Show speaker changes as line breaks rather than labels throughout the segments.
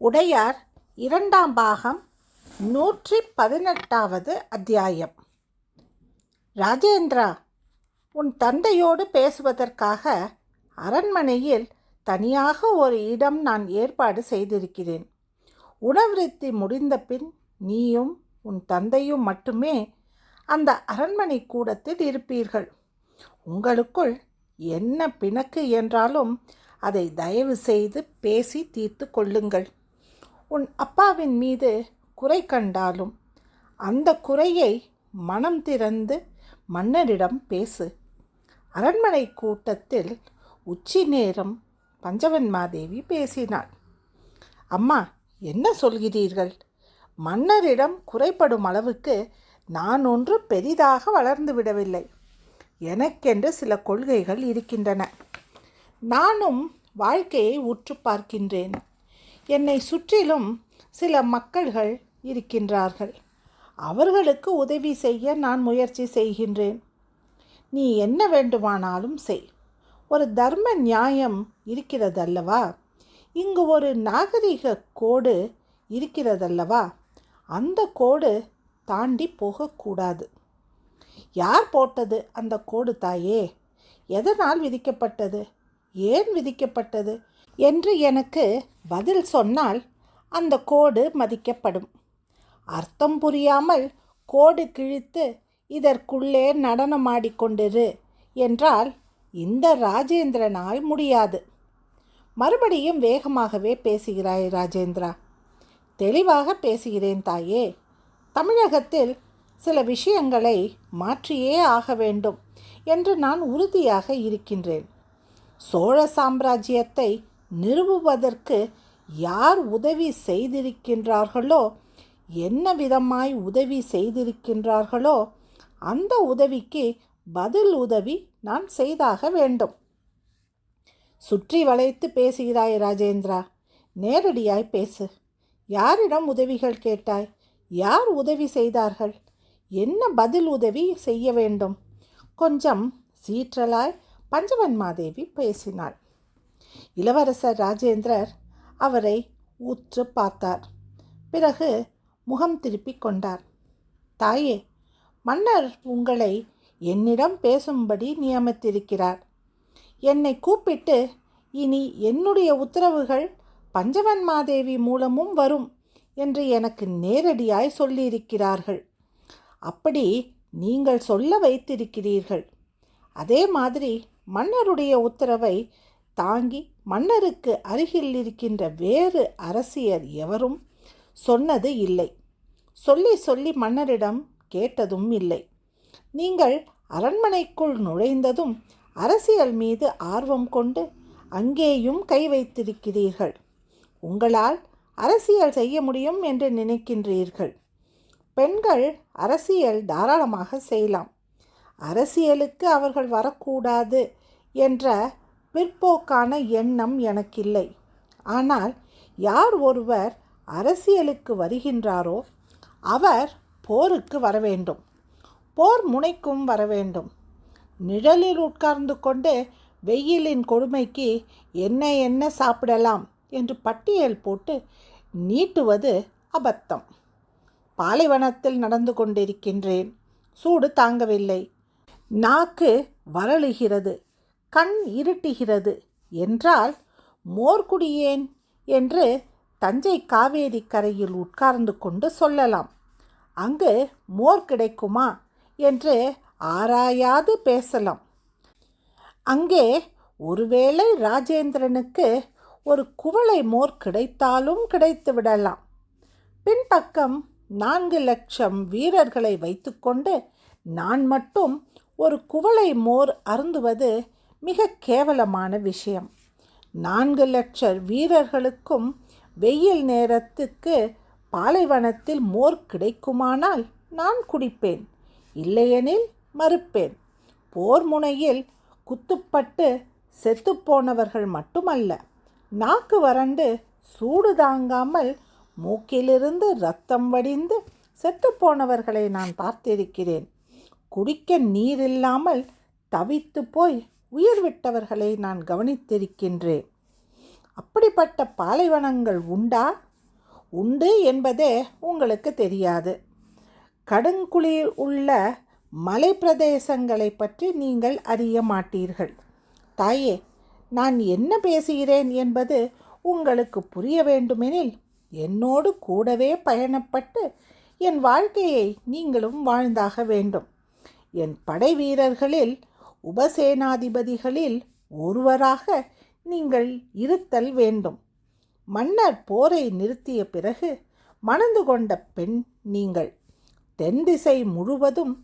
உடையார் இரண்டாம் பாகம் நூற்றி பதினெட்டாவது அத்தியாயம். ராஜேந்திரா உன் தந்தையோடு பேசுவதற்காக அரண்மனையில் தனியாக ஒரு இடம் நான் ஏற்பாடு செய்திருக்கிறேன். உணவிருத்தி முடிந்த பின் நீயும் உன் தந்தையும் மட்டுமே அந்த அரண்மனை கூடத்தில் இருப்பீர்கள். உங்களுக்குள் என்ன பிணக்கு என்றாலும் அதை தயவு செய்து பேசி தீர்த்து கொள்ளுங்கள். உன் அப்பாவின் மீது குறை கண்டாலும் அந்த குறையை மனம் திறந்து மன்னரிடம் பேசு. அரண்மனை கூட்டத்தில் உச்சி நேரம் பஞ்சவன்மாதேவி பேசினாள். அம்மா என்ன சொல்கிறீர்கள்? மன்னரிடம் குறைப்படும் அளவுக்கு நான் ஒன்று பெரிதாக வளர்ந்து விடவில்லை. எனக்கென்று சில கொள்கைகள் இருக்கின்றன. நானும் வாழ்க்கையை உற்று பார்க்கின்றேன். என்னை சுற்றிலும் சில மக்கள்கள் இருக்கின்றார்கள். அவர்களுக்கு உதவி செய்ய நான் முயற்சி செய்கின்றேன். நீ என்ன வேண்டுமானாலும் செய். ஒரு தர்ம நியாயம் இருக்கிறதல்லவா? இங்கு ஒரு நாகரிக கோடு இருக்கிறதல்லவா? அந்த கோடு தாண்டி போகக்கூடாது. யார் போட்டது அந்த கோடு தாயே? எதனால் விதிக்கப்பட்டது? ஏன் விதிக்கப்பட்டது? என்று எனக்கு பதில் சொன்னால் அந்த கோடு மதிக்கப்படும். அர்த்தம் புரியாமல் கோடு கிழித்து இதற்குள்ளே நடனமாடிக்கொண்டிரு என்றால் இந்த ராஜேந்திரனால் முடியாது. மறுபடியும் வேகமாகவே பேசுகிறாய் ராஜேந்திரா. தெளிவாக பேசுகிறேன் தாயே. தமிழகத்தில் சில விஷயங்களை மாற்றியே ஆக வேண்டும் என்று நான் உறுதியாக இருக்கின்றேன். சோழ சாம்ராஜ்யத்தை நிறுவுவதற்கு யார் உதவி செய்திருக்கின்றார்களோ என்ன விதமாய் உதவி செய்திருக்கின்றார்களோ அந்த உதவிக்கு பதில் உதவி நான் செய்தாக வேண்டும். சுற்றி வளைத்து பேசுகிறாய் ராஜேந்திரா. நேரடியாய் பேசு. யாரிடம் உதவிகள் கேட்டாய்? யார் உதவி செய்தார்கள்? என்ன பதில் உதவி செய்ய வேண்டும்? கொஞ்சம் சீற்றலாய் பஞ்சவன்மாதேவி பேசினாள். இளவரசர் ராஜேந்திரர் அவரை உற்று பார்த்தார். பிறகு முகம் திருப்பிக் கொண்டார். தாயே மன்னர் உங்களை என்னிடம் பேசும்படி நியமித்திருக்கிறார். என்னை கூப்பிட்டு இனி என்னுடைய உத்தரவுகள் பஞ்சவன் மாதேவி மூலமும் வரும் என்று எனக்கு நேரடியாய் சொல்லியிருக்கிறார்கள். அப்படி நீங்கள் சொல்ல வைத்திருக்கிறீர்கள். அதே மாதிரி மன்னருடைய உத்தரவை தாங்கி மன்னருக்கு அருகில் இருக்கின்ற வேறு அரசியர் எவரும் சொன்னது இல்லை. சொல்லி சொல்லி மன்னரிடம் கேட்டதும் இல்லை. நீங்கள் அரண்மனைக்குள் நுழைந்ததும் அரசியல் மீது ஆர்வம் கொண்டு அங்கேயும் கை வைத்திருக்கிறீர்கள். உங்களால் அரசியல் செய்ய முடியும் என்று நினைக்கின்றீர்கள். பெண்கள் அரசியல் தாராளமாக செய்யலாம். அரசியலுக்கு அவர்கள் வரக்கூடாது என்ற பிற்போக்கான எண்ணம் எனக்கில்லை. ஆனால் யார் ஒருவர் அரசியலுக்கு வருகின்றாரோ அவர் போருக்கு வர வேண்டும் போர் முனைக்கும் வர வேண்டும் நிழலில் உட்கார்ந்து கொண்டு வெயிலின் கொடுமைக்கு என்ன என்ன சாப்பிடலாம் என்று பட்டியல் போட்டு நீட்டுவது அபத்தம். பாலைவனத்தில் நடந்து கொண்டிருக்கின்றேன். சூடு தாங்கவில்லை. நாக்கு வரழுகிறது கண் இருட்டுகிறது. என்றால் மோர்குடியேன் என்று தஞ்சை காவேரி கரையில் உட்கார்ந்து கொண்டு சொல்லலாம். அங்கு மோர் கிடைக்குமா என்று ஆராயாது பேசலாம். அங்கே ஒருவேளை ராஜேந்திரனுக்கு ஒரு குவளை மோர் கிடைத்தாலும் கிடைத்து விடலாம். பின்பக்கம் நான்கு லட்சம் வீரர்களை வைத்துக்கொண்டு நான் மட்டும் ஒரு குவளை மோர் அருந்துவது மிக கேவலமான விஷயம். நான்கு லட்சம் வீரர்களுக்கும் வெயில் நேரத்துக்கு பாலைவனத்தில் மோர் கிடைக்குமானால் நான் குடிப்பேன் இல்லையெனில் மறுப்பேன். போர் முனையில் குத்துப்பட்டு செத்துப்போனவர்கள் மட்டுமல்ல நாக்கு வறண்டு சூடு தாங்காமல் மூக்கிலிருந்து ரத்தம் வடிந்து செத்துப்போனவர்களை நான் பார்த்திருக்கிறேன். குடிக்க நீர் இல்லாமல் தவித்து போய் உயிர் விட்டவர்களை நான் கவனித்திருக்கின்றேன். அப்படிப்பட்ட பாலைவனங்கள் உண்டா? உண்டு என்பதே உங்களுக்கு தெரியாது. கடுங்குளிர் உள்ள மலை பிரதேசங்களை பற்றி நீங்கள் அறிய மாட்டீர்கள். தாயே நான் என்ன பேசுகிறேன் என்பது உங்களுக்கு புரிய வேண்டுமெனில் என்னோடு கூடவே பயணப்பட்டு என் வாழ்க்கையை நீங்களும் வாழ்ந்தாக வேண்டும். என் படை வீரர்களில் உபசேனாதிபதிகளில் ஒருவராக நீங்கள் இருத்தல் வேண்டும். மன்னர் போரை நிறுத்திய பிறகு மணந்து கொண்ட பெண் நீங்கள். தென் திசை முழுவதும்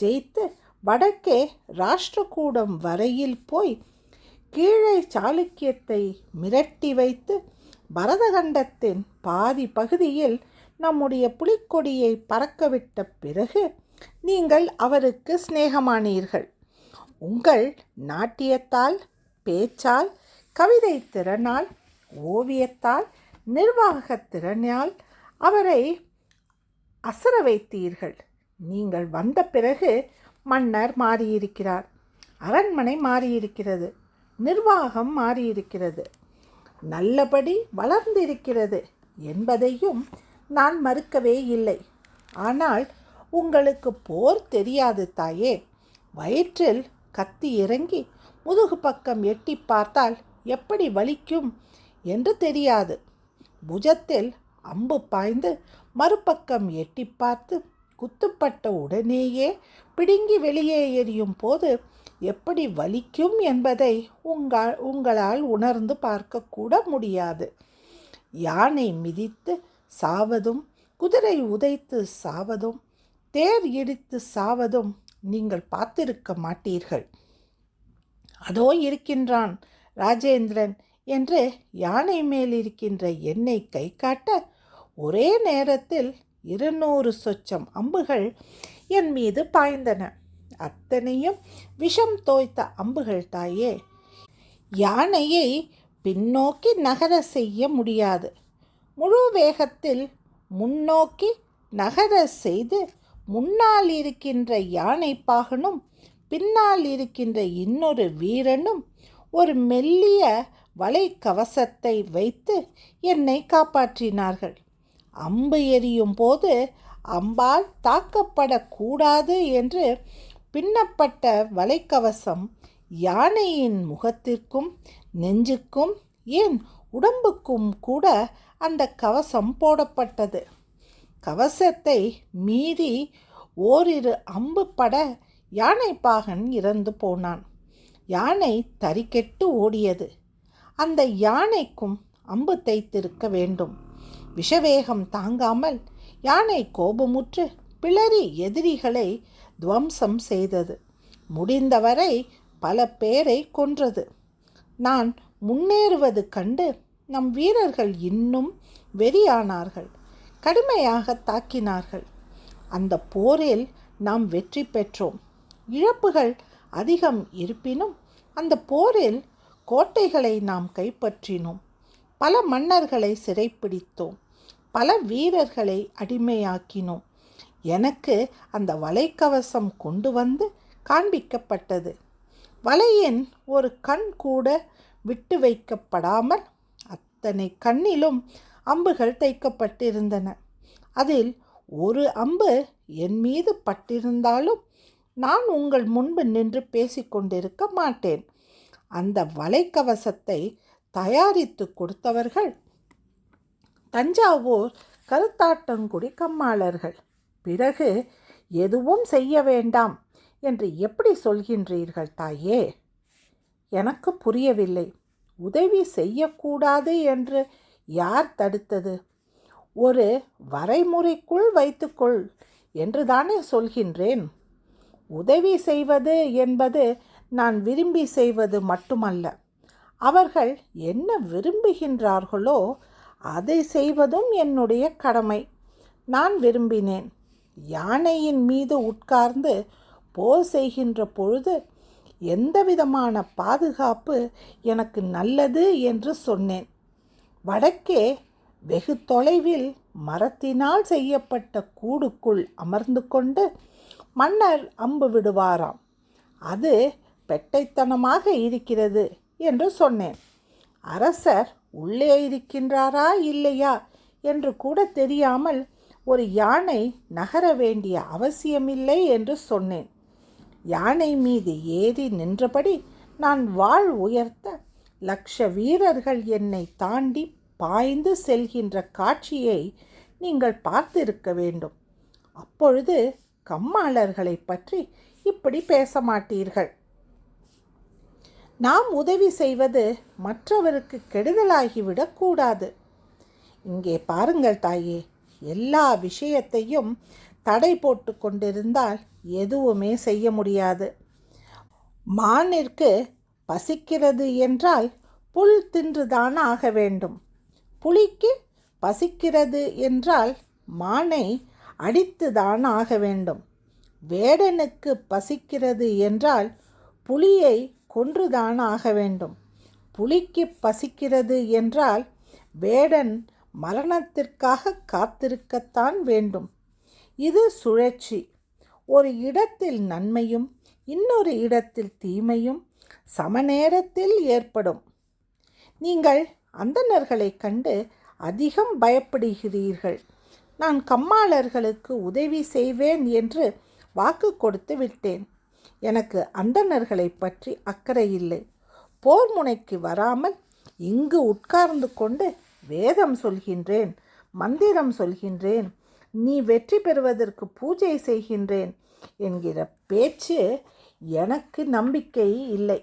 ஜெயித்து வடக்கே ராஷ்டிரகூடம் வரையில் போய் கீழே சாளுக்கியத்தை மிரட்டி வைத்து பரதகண்டத்தின் பாதி பகுதியில் நம்முடைய புலிக்கொடியை பறக்கவிட்ட பிறகு நீங்கள் அவருக்கு சிநேகமானீர்கள். உங்கள் நாட்டியத்தால் பேச்சால் கவிதை திறனால் ஓவியத்தால் நிர்வாகத் திறனால் அவரை அசர வைத்தீர்கள். நீங்கள் வந்த பிறகு மன்னர் மாறியிருக்கிறார். அரண்மனை மாறியிருக்கிறது. நிர்வாகம் மாறியிருக்கிறது. நல்லபடி வளர்ந்திருக்கிறது என்பதையும் நான் மறுக்கவே இல்லை. ஆனால் உங்களுக்கு போர் தெரியாது தாயே. வயிற்றில் கத்தி இறங்கி முதுகு பக்கம் எட்டி பார்த்தால் எப்படி வலிக்கும் என்று தெரியாது. புஜத்தில் அம்பு பாய்ந்து மறுபக்கம் எட்டி பார்த்து குத்துப்பட்ட உடனேயே பிடுங்கி வெளியே எறியும் போது எப்படி வலிக்கும் என்பதை உங்கள் உங்களால் உணர்ந்து பார்க்கக்கூட முடியாது. யானை மிதித்து சாவதும் குதிரை உதைத்து சாவதும் தேர் இடித்து சாவதும் நீங்கள் பார்த்திருக்க மாட்டீர்கள். அதோ இருக்கின்றான் ராஜேந்திரன் என்று யானை மேல் இருக்கின்ற என்னை கை காட்ட ஒரே நேரத்தில் இருநூறு சொச்சம் அம்புகள் என் மீது பாய்ந்தன. அத்தனையும் விஷம் தோய்த்த அம்புகள் தாயே. யானையை பின்னோக்கி நகர செய்ய முடியாது. முழு வேகத்தில் முன்னோக்கி நகர செய்து முன்னால் இருக்கின்ற யானை பாகனும் பின்னால் இருக்கின்ற இன்னொரு வீரனும் ஒரு மெல்லிய வலை கவசத்தை வைத்து என்னை காப்பாற்றினார்கள். அம்பு எறியும் போது அம்பால் தாக்கப்படக்கூடாது என்று பின்னப்பட்ட வலைக்கவசம் யானையின் முகத்திற்கும் நெஞ்சுக்கும் ஏன் உடம்புக்கும் கூட அந்த கவசம் போடப்பட்டது. கவசத்தை மீறி ஓரிரு அம்பு பட யானைப்பாகன் இறந்து போனான். யானை தறிக்கெட்டு ஓடியது. அந்த யானைக்கும் அம்பு தைத்திருக்க வேண்டும். விஷவேகம் தாங்காமல் யானை கோபமுற்று பிளறி எதிரிகளை துவம்சம் செய்தது. முடிந்தவரை பல பேரை கொன்றது. நான் முன்னேறுவது கண்டு நம் வீரர்கள் இன்னும் வெறியானார்கள். கடுமையாக தாக்கினார்கள். அந்த போரில் நாம் வெற்றி பெற்றோம். இழப்புகள் அதிகம் இருப்பினும் அந்த போரில் கோட்டைகளை நாம் கைப்பற்றினோம். பல மன்னர்களை சிறைப்பிடித்தோம். பல வீரர்களை அடிமையாக்கினோம். எனக்கு அந்த வலைக்கவசம் கொண்டு வந்து காண்பிக்கப்பட்டது. வலையின் ஒரு கண் கூட விட்டு வைக்கப்படாமல் அத்தனை கண்ணிலும் அம்புகள் தைக்கப்பட்டிருந்தன. அதில் ஒரு அம்பு என் மீது பட்டிருந்தாலும் நான் உங்கள் முன்பு நின்று பேசிக்கொண்டிருக்க மாட்டேன். அந்த வலைக்கவசத்தை தயாரித்து கொடுத்தவர்கள் தஞ்சாவூர் கருத்தாட்டங்குடி கம்மாளர்கள். பிறகு எதுவும் செய்ய வேண்டாம் என்று எப்படி சொல்கின்றீர்கள் தாயே? எனக்கு புரியவில்லை. உதவி செய்யக்கூடாது என்று யார் தடுத்தது? ஒரு வரைமுறைக்குள் வைத்துக்கொள் என்று தானே சொல்கின்றேன். உதவி செய்வது என்பது நான் விரும்பி செய்வது மட்டுமல்ல. அவர்கள் என்ன விரும்புகின்றார்களோ அதை செய்வதும் என்னுடைய கடமை. நான் விரும்பினேன். யானையின் மீது உட்கார்ந்து போர் செய்கின்ற பொழுது எந்தவிதமான பாதுகாப்பு எனக்கு நல்லது என்று சொன்னேன். வடக்கே வெகு தொலைவில் மரத்தினால் செய்யப்பட்ட கூடுக்குள் அமர்ந்து கொண்டு மன்னர் அம்பு விடுவாராம். அது பெட்டைத்தனமாக இருக்கிறது என்று சொன்னேன். அரசர் உள்ளே இருக்கின்றாரா இல்லையா என்று கூட தெரியாமல் ஒரு யானை நகர வேண்டிய அவசியமில்லை என்று சொன்னேன். யானை மீது ஏறி நின்றபடி நான் வாழ் உயர்த்த லக்ஷ வீரர்கள் என்னை தாண்டி பாய்ந்து செல்கின்ற காட்சியை நீங்கள் பார்த்திருக்க வேண்டும். அப்பொழுது கம்மாளர்களை பற்றி இப்படி பேச மாட்டீர்கள். நாம் உதவி செய்வது மற்றவருக்கு கெடுதலாகிவிடக் கூடாது. இங்கே பாருங்கள் தாயே எல்லா விஷயத்தையும் தடை போட்டு கொண்டிருந்தால் எதுவுமே செய்ய முடியாது. மானிற்கு பசிக்கிறது என்றால் புல் தின்றுதான் ஆக வேண்டும். புலிக்கு பசிக்கிறது என்றால் மானை அடித்துதான் ஆக வேண்டும். வேடனுக்கு பசிக்கிறது என்றால் புலியை கொன்றுதான் ஆக வேண்டும். புலிக்கு பசிக்கிறது என்றால் வேடன் மரணத்திற்காக காத்திருக்கத்தான் வேண்டும். இது சுழற்சி. ஒரு இடத்தில் நன்மையும் இன்னொரு இடத்தில் தீமையும் சமநேரத்தில் ஏற்படும். நீங்கள் அந்தணர்களை கண்டு அதிகம் பயப்படுகிறீர்கள். நான் கம்மாளர்களுக்கு உதவி செய்வேன் என்று வாக்கு கொடுத்து விட்டேன். எனக்கு அந்தணர்களை பற்றி அக்கறை இல்லை. போர் முனைக்கு வராமல் இங்கு உட்கார்ந்து கொண்டு வேதம் சொல்கின்றேன் மந்திரம் சொல்கின்றேன் நீ வெற்றி பெறுவதற்கு பூஜை செய்கின்றேன் என்கிற பேச்சு எனக்கு நம்பிக்கை இல்லை.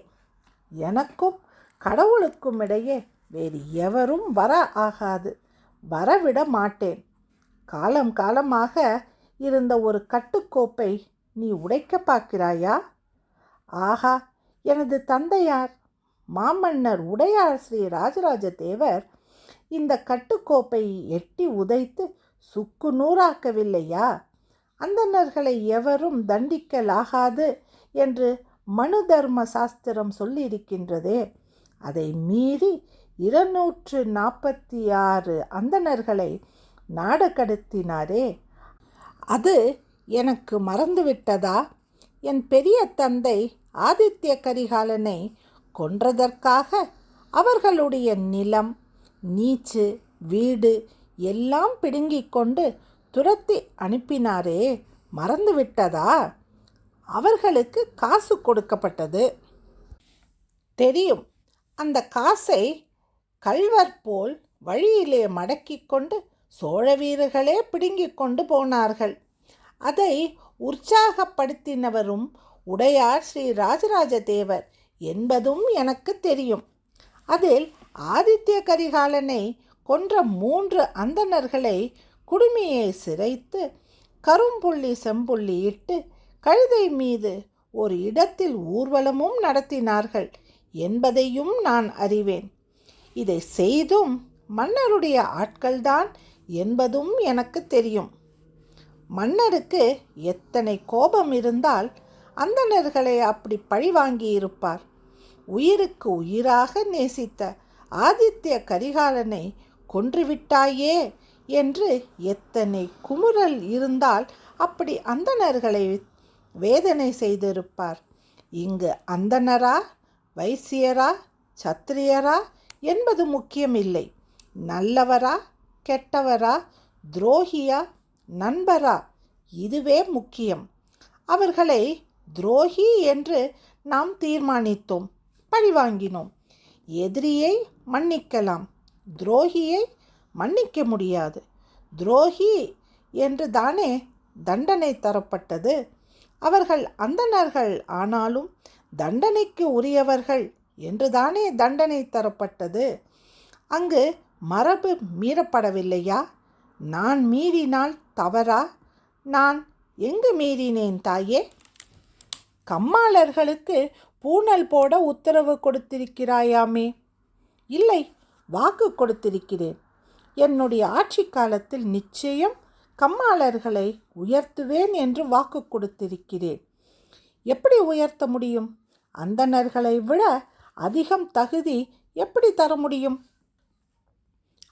எனக்கும் கடவுளுக்கும் இடையே வேறு எவரும் வர ஆகாது. வரவிட மாட்டேன். காலம் காலமாக இருந்த ஒரு கட்டுக்கோப்பை நீ உடைக்க பார்க்கிறாயா? ஆஹா எனது தந்தையார் மாமன்னர் உடையார் ஸ்ரீ ராஜராஜ தேவர் இந்த கட்டுக்கோப்பை எட்டி உதைத்து சுக்கு நூறாக்கவில்லையா? அந்தணர்களை எவரும் தண்டிக்கலாகாது என்று மனு தர்ம சாஸ்திரம் சொல்லியிருக்கின்றதே. அதை மீறி இருநூற்று நாற்பத்தி ஆறு அந்தணர்களை நாடு கடத்தினாரே அது எனக்கு மறந்துவிட்டதா? என் பெரிய தந்தை ஆதித்ய கரிகாலனை கொன்றதற்காக அவர்களுடைய நிலம் நீச்சு வீடு எல்லாம் பிடுங்கிக் கொண்டு துரத்தி அனுப்பினாரே. மறந்துவிட்டதா? அவர்களுக்கு காசு கொடுக்கப்பட்டது. தெரியும். அந்த காசை கல்வர் போல் வழியிலே மடக்கிக் கொண்டு சோழ வீரர்களே பிடுங்கிக் கொண்டு போனார்கள். அதை உற்சாகப்படுத்தினவரும் உடையார் ஸ்ரீ ராஜராஜ தேவர் என்பதும் எனக்கு தெரியும். அதில் ஆதித்ய கரிகாலனை கொன்ற மூன்று அந்தணர்களை குடுமியை சிரைத்து கரும்புள்ளி செம்புள்ளி இட்டு கழுதை மீது ஒரு இடத்தில் ஊர்வலமும் நடத்தினார்கள் என்பதையும் நான் அறிவேன். இதை செய்தும் மன்னருடைய ஆட்கள்தான் என்பதும் எனக்கு தெரியும். மன்னருக்கு எத்தனை கோபம் இருந்தால் அந்தணர்களை அப்படி பழிவாங்கியிருப்பார். உயிருக்கு உயிராக நேசித்த ஆதித்ய கரிகாலனை கொன்றுவிட்டாயே என்று எத்தனை குமுறல் இருந்தால் அப்படி அந்தணர்களை வேதனை செய்திருப்பார். இங்கு அந்தனரா வைசியரா சத்திரியரா என்பது முக்கியமில்லை. நல்லவரா கெட்டவரா துரோகியா நண்பரா இதுவே முக்கியம். அவர்களை துரோகி என்று நாம் தீர்மானித்தோம் பழிவாங்கினோம். எதிரியை மன்னிக்கலாம் துரோகியை மன்னிக்க முடியாது. துரோகி என்று தானே தண்டனை தரப்பட்டது. அவர்கள் அந்தணர்கள் ஆனாலும் தண்டனைக்கு உரியவர்கள் என்று தானே தண்டனை தரப்பட்டது? அங்கு மரபு மீறப்படவில்லையா? நான் மீறினால் தவறா? நான் எங்கு மீறினேன் தாயே? கம்மாளர்களுக்கு பூனல் போட உத்தரவு கொடுத்திருக்கிறாயாமே. இல்லை வாக்கு கொடுத்திருக்கிறேன். என்னுடைய ஆட்சி காலத்தில் நிச்சயம் கம்மாளர்களை உயர்த்துவேன் என்று வாக்கு கொடுத்திருக்கிறேன். எப்படி உயர்த்த முடியும்? அந்தணர்களை விட அதிகம் தகுதி எப்படி தர முடியும்?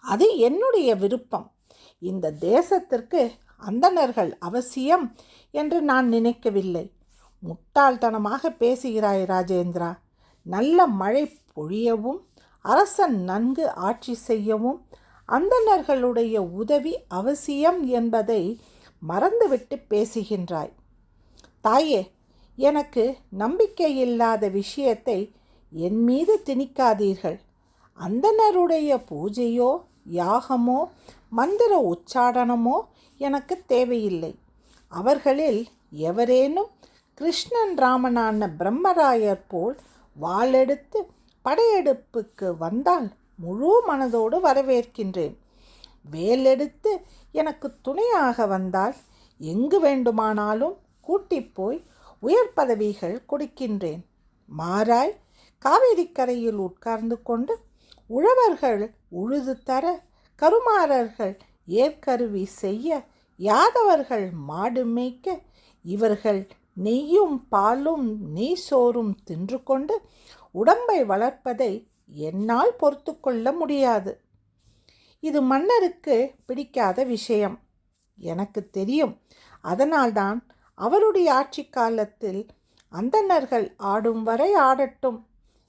அது என்னுடைய விருப்பம். இந்த தேசத்திற்கு அந்தணர்கள் அவசியம் என்று நான் நினைக்கவில்லை. முட்டாள்தனமாக பேசுகிறாய் ராஜேந்திரா. நல்ல மழை பொழியவும் அரசன் நன்கு ஆட்சி செய்யவும் அந்தணர்களுடைய உதவி அவசியம் என்பதை மறந்துவிட்டு பேசுகின்றாய். தாயே எனக்கு நம்பிக்கையில்லாத விஷயத்தை என் மீது திணிக்காதீர்கள். அந்தணருடைய பூஜையோ யாகமோ மந்திர உச்சாடனமோ எனக்கு தேவையில்லை. அவர்களில் எவரேனும் கிருஷ்ணன் ராமனான பிரம்மராயர் போல் வாளெடுத்து படையெடுப்புக்கு வந்தால் முழு மனதோடு வரவேற்கின்றேன். வேலெடுத்து எனக்கு துணையாக வந்தால் எங்கு வேண்டுமானாலும் கூட்டிப்போய் உயர் பதவிகள் கொடுக்கின்றேன். மாறாய் காவேரிக்கரையில் உட்கார்ந்து கொண்டு உழவர்கள் உழுது தர கருமாரர்கள் ஏற்கருவி செய்ய யாதவர்கள் மாடு மேய்க்க இவர்கள் நெய்யும் பாலும் நெய் சோறும் தின்று கொண்டு உடம்பை வளர்ப்பதை என்னால் பொறுத்து கொள்ள முடியாது. இது மன்னருக்கு பிடிக்காத விஷயம். எனக்கு தெரியும். அதனால்தான் அவருடைய ஆட்சி காலத்தில் அந்தணர்கள் ஆடும் வரை ஆடட்டும்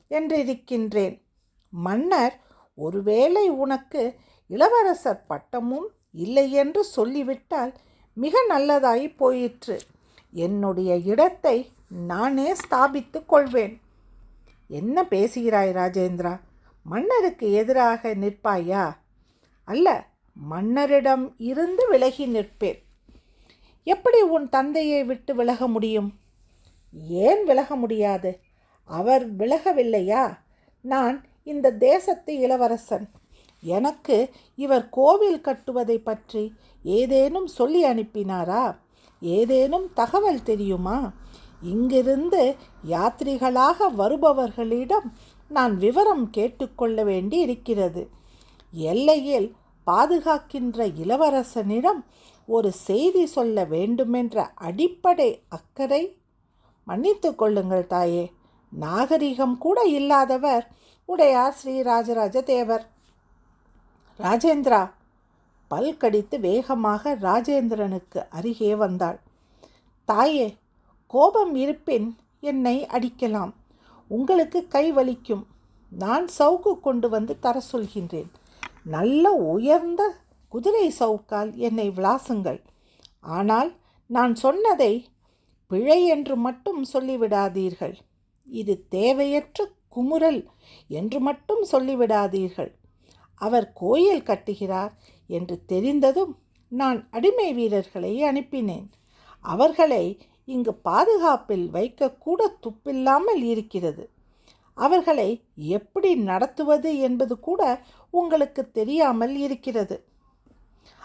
என்றிருக்கின்றேன் மன்னர் ஒருவேளை உனக்கு இளவரசர் பட்டமும் இல்லை என்று சொல்லிவிட்டால் மிக நல்லதாய் போயிற்று. என்னுடைய இடத்தை நானே ஸ்தாபித்து கொள்வேன். என்ன பேசுகிறாய் ராஜேந்திரா? மன்னருக்கு எதிராக நிற்பாயா? அல்ல மன்னரிடம் இருந்து விலகி நிற்பேன். எப்படி உன் தந்தையை விட்டு விலக முடியும்? ஏன் விலக முடியாது? அவர் விலகவில்லையா? நான் இந்த தேசத்து இளவரசன். எனக்கு இவர் கோவில் கட்டுவதை பற்றி ஏதேனும் சொல்லி அனுப்பினாரா? ஏதேனும் தகவல் தெரியுமா? இங்கிருந்து யாத்திரிகளாக வருபவர்களிடம் நான் விவரம் கேட்டுக்கொள்ள வேண்டி இருக்கிறது எல்லையில் பாதுகாக்கின்ற இளவரசனிடம் ஒரு செய்தி சொல்ல வேண்டுமென்ற அடிப்படை அக்கறை? மன்னித்து கொள்ளுங்கள் தாயே நாகரிகம் கூட இல்லாதவர் உடையார் ஸ்ரீ ராஜராஜ தேவர் ராஜேந்திரா பல்கடித்து வேகமாக ராஜேந்திரனுக்கு அருகே வந்தாள். தாயே கோபம் இருப்பின் என்னை அடிக்கலாம். உங்களுக்கு கை வலிக்கும். நான் சவுக்கு கொண்டு வந்து தர சொல்கின்றேன். நல்ல உயர்ந்த குதிரை சவுக்கால் என்னை விளாசுங்கள். ஆனால் நான் சொன்னதை பிழை என்று மட்டும் சொல்லிவிடாதீர்கள். இது தேவையற்ற குமுறல் என்று மட்டும் சொல்லிவிடாதீர்கள். அவர் கோயில் கட்டுகிறார் என்று தெரிந்ததும் நான் அடிமை வீரர்களை அனுப்பினேன். அவர்களை இங்கு பாதுகாப்பில் வைக்கக்கூட துப்பில்லாமல் இருக்கிறது. அவர்களை எப்படி நடத்துவது என்பது கூட உங்களுக்கு தெரியாமல் இருக்கிறது.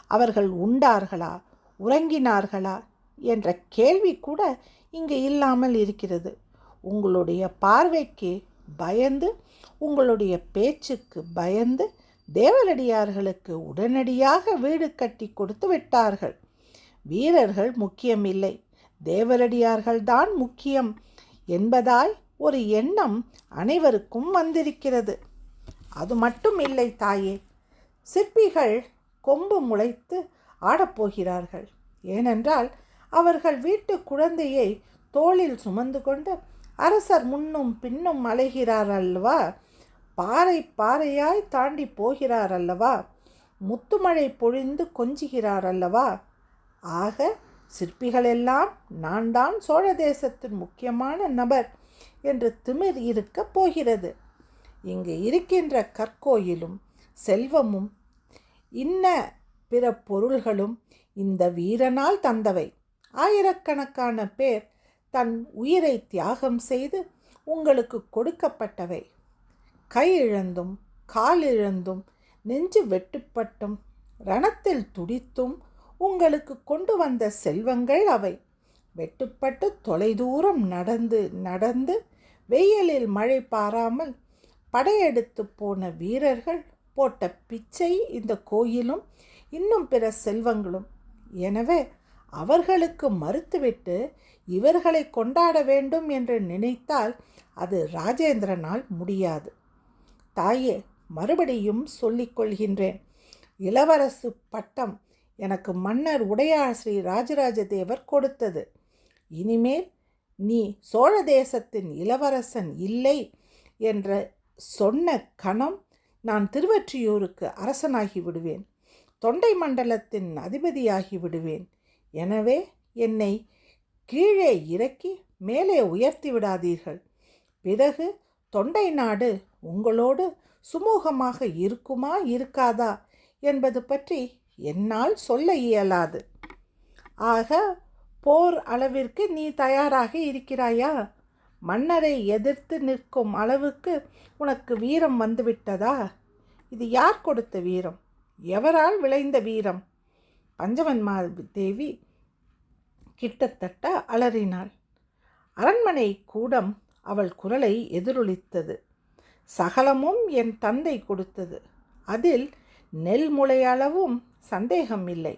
அவர்கள் உண்டார்களா? உறங்கினார்களா? என்ற கேள்வி கூட இங்கு இல்லாமல் இருக்கிறது. உங்களுடைய பார்வைக்கு பயந்து உங்களுடைய பேச்சுக்கு பயந்து தேவரடியார்களுக்கு உடனடியாக வீடு கட்டி கொடுத்து விட்டார்கள். வீரர்கள் முக்கியமில்லை. தேவரடியார்கள்தான் முக்கியம் என்பதாய் ஒரு எண்ணம் அனைவருக்கும் வந்திருக்கிறது. அது மட்டும் இல்லை தாயே சிற்பிகள் கொம்பு முளைத்து ஆடப்போகிறார்கள் ஏனென்றால் அவர்கள் வீட்டு குழந்தையை தோளில் சுமந்து கொண்டு அரசர் முன்னும் பின்னும் அலைகிறார் அல்லவா? பாறை பாறையாய் தாண்டி போகிறார் அல்லவா? முத்துமழை பொழிந்து கொஞ்சுகிறார் அல்லவா? ஆக சிற்பிகளெல்லாம் நான் தான் சோழ தேசத்தின் முக்கியமான நபர் என்று திமிர் இருக்கப் போகிறது. இங்கு இருக்கின்ற கற்கோயிலும் செல்வமும் இன்ன பிற பொருள்களும் இந்த வீரனால் தந்தவை. ஆயிரக்கணக்கான பேர் தன் உயிரை தியாகம் செய்து உங்களுக்கு கொடுக்கப்பட்டவை. கை இழந்தும் கால் இழந்தும் நெஞ்சு வெட்டுப்பட்டும் ரணத்தில் துடித்தும் உங்களுக்கு கொண்டு வந்த செல்வங்கள் அவை. வெட்டுப்பட்டு தொலைதூரம் நடந்து நடந்து வெயிலில் மழை பாராமல் படையெடுத்து போன வீரர்கள் போட்ட பிச்சை இந்த கோயிலும் இன்னும் பிற செல்வங்களும். எனவே அவர்களுக்கு மறுத்துவிட்டு இவர்களை கொண்டாட வேண்டும் என்று நினைத்தால் அது ராஜேந்திரனால் முடியாது. தாயே மறுபடியும் சொல்லிக்கொள்கின்றேன் இளவரசு பட்டம் எனக்கு மன்னர் உடையார் ஸ்ரீ ராஜராஜ தேவர் கொடுத்தது. இனிமேல் நீ சோழ தேசத்தின் இளவரசன் இல்லை என்ற சொன்ன கணம் நான் திருவற்றியூருக்கு அரசனாகி விடுவேன். தொண்டை மண்டலத்தின் அதிபதியாகி விடுவேன். எனவே என்னை கீழே இறக்கி மேலே உயர்த்தி விடாதீர்கள். பிறகு தொண்டை நாடு உங்களோடு சுமூகமாக இருக்குமா இருக்காதா என்பது பற்றி என்னால் சொல்ல இயலாது. ஆக போர் அளவிற்கு நீ தயாராக இருக்கிறாயா? மன்னரை எதிர்த்து நிற்கும் அளவுக்கு உனக்கு வீரம் வந்துவிட்டதா? இது யார் கொடுத்த வீரம்? எவரால் விளைந்த வீரம்? பஞ்சவன்மா தேவி கிட்டத்தட்ட அலறினாள். அரண்மனை கூடம் அவள் குரலை எதிரொலித்தது. சகலமும் என் தந்தை கொடுத்தது. அதில் நெல் முளையளவும் சந்தேகம் இல்லை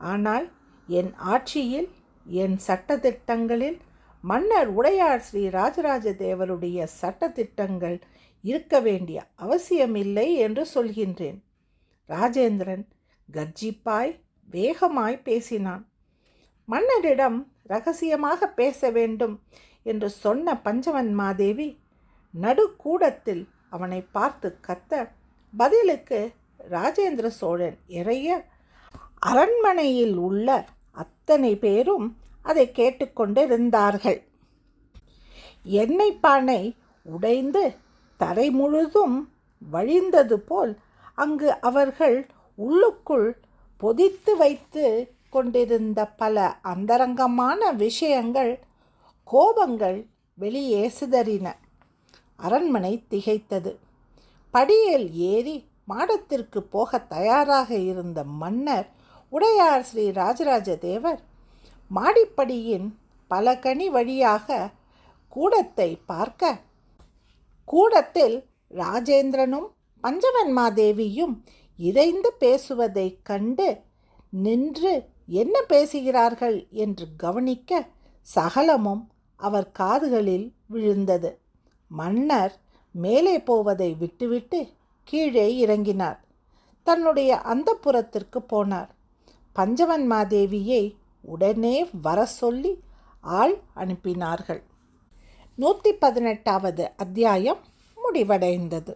ஆனால் என் ஆட்சியில் என் சட்டத்திட்டங்களில் மன்னர் உடையார் ஸ்ரீ ராஜராஜ தேவருடைய சட்டத்திட்டங்கள் இருக்க வேண்டிய அவசியமில்லை என்று சொல்கின்றேன். ராஜேந்திரன் கர்ஜிப்பாய் வேகமாய் பேசினான். மன்னரிடம் ரகசியமாக பேச வேண்டும் என்று சொன்ன பஞ்சவன் மாதேவி நடுக்கூடத்தில் அவனை பார்த்து கத்த பதிலுக்கு ராஜேந்திர சோழன் இறைய அரண்மனையில் உள்ள அத்தனை பேரும் அதை கேட்டுக்கொண்டிருந்தார்கள். எண்ணெய் பானை உடைந்து தரை முழுதும் வழிந்தது போல் அங்கு அவர்கள் உள்ளுக்குள் பொதித்து வைத்து கொண்டிருந்த பல அந்தரங்கமான விஷயங்கள் கோபங்கள் வெளியே சிதறின. அரண்மனை திகைத்தது. படியில் ஏறி மாடத்திற்கு போக தயாராக இருந்த மன்னர் உடையார் ஸ்ரீ ராஜராஜ தேவர் மாடிப்படியின் பல கனி வழியாக கூடத்தை பார்க்க கூடத்தில் ராஜேந்திரனும் பஞ்சவன்மாதேவியும் இறைந்து பேசுவதைக் கண்டு நின்று என்ன பேசுகிறார்கள் என்று கவனிக்க சகலமும் அவர் காதுகளில் விழுந்தது. மன்னர் மேலே போவதை விட்டுவிட்டு கீழே இறங்கினார். தன்னுடைய அந்த புறத்திற்கு போனார். பஞ்சவன் மாதேவியை உடனே வர சொல்லி ஆள் அனுப்பினார்கள். நூற்றி பதினெட்டாவது அத்தியாயம் முடிவடைந்தது.